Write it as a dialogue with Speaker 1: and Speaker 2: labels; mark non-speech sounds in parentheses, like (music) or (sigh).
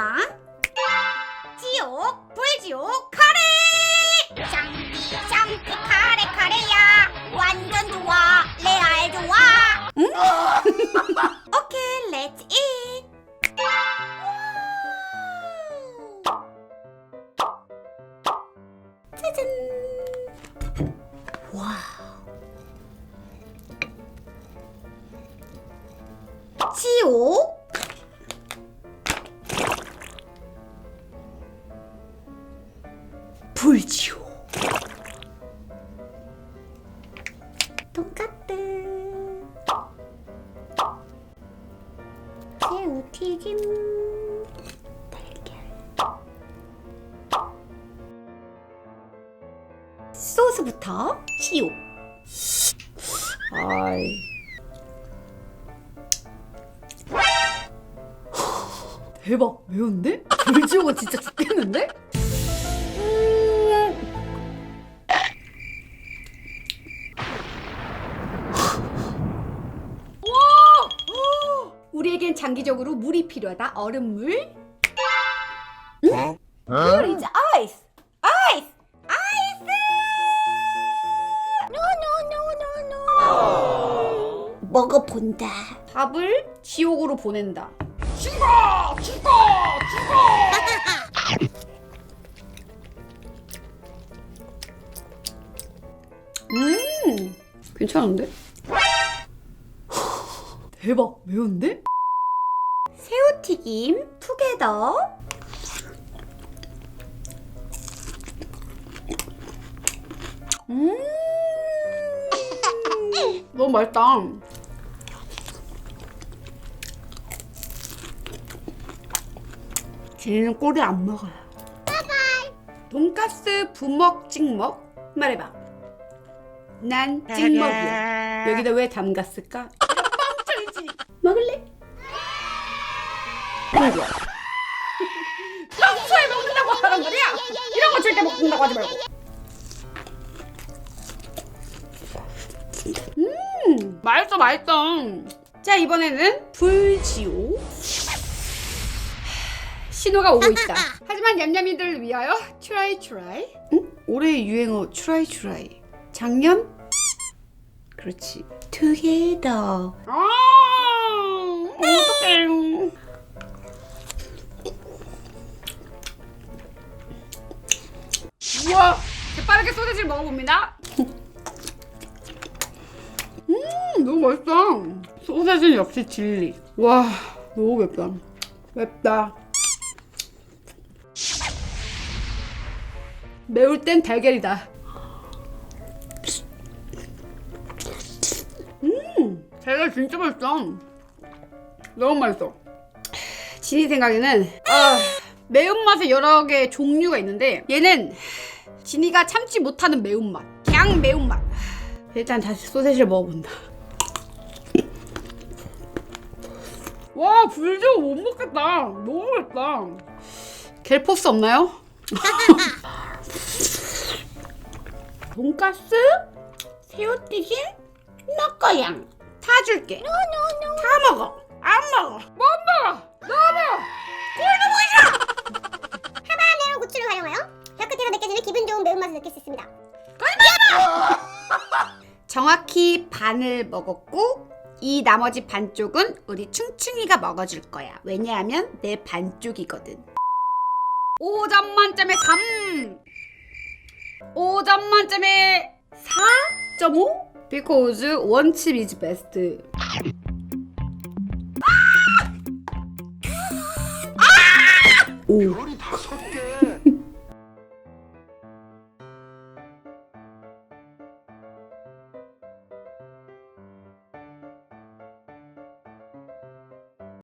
Speaker 1: 먹어봐. 지옥, 불지옥, 카레! 샹띠, 샹띠, 카레, 카레야. 완전 좋아, 레알 좋아. 응? (laughs) 오케이, 렛츠 잇. 짜잔. 와. 지옥. 불지옥. 돈까스. 새우 튀김. 달걀. 소스부터 지옥. 아이.
Speaker 2: 대박 매운데? 불지옥은 진짜 죽겠는데? 장기적으로 물이 필요하다. 얼음물.
Speaker 3: Huh?
Speaker 2: Here is ice. Ice.
Speaker 1: 아이스! 노노노노노. 먹어본다.
Speaker 2: 밥을 지옥으로 보낸다. (laughs) 음, 괜찮은데? (laughs) 대박 매운데?
Speaker 1: 새우튀김 투게더.
Speaker 2: 음, (laughs) 너무 맛있다. 쟤는 꼬리 안 먹어요. 돈가스 부먹 찍먹 말해봐. 난 찍먹이야. 여기다 왜 담갔을까? (laughs) 먹을래? 아니야. 평소에 먹는다고 하란 말이야. 이런 거 절대 먹는다고 하지 말고. 음, 맛있어, 맛있어. 자, 이번에는 불지오. 신호가 오고 있다. 하지만 냠냠이들을 위하여 트라이 트라이. 응? 올해의 유행어 트라이 트라이. 작년? 그렇지.
Speaker 1: 투게더.
Speaker 2: 아, 어떡해. 우와, 재빠르게 소세지를 먹어봅니다. 음, 너무 맛있다. 소세지는 역시 진리. 와, 너무 맵다. 맵다. 매울 땐 달걀이다. 음, 달걀 진짜 맛있다. 너무 맛있어. 진이 생각에는 아, 매운맛의 여러 개 종류가 있는데 얘는 진이가 참지 못하는 매운맛. 그냥 매운맛. 일단 다시 소세지를 먹어본다. 와 불지옥 못 먹겠다. 너무 맵다. 갤포스 없나요? (laughs) 돈가스, 새우튀김, 넣거양 다 줄게. 다 먹어. 안 먹어. 못 정확히 반을 먹었고 이 나머지 반쪽은 우리 충충이가 먹어줄 거야. 왜냐하면 내 반쪽이거든. 5점 만점에 3. 5점 만점에 4.5? Because one chip is best. 오.
Speaker 3: 별이 다섯 개.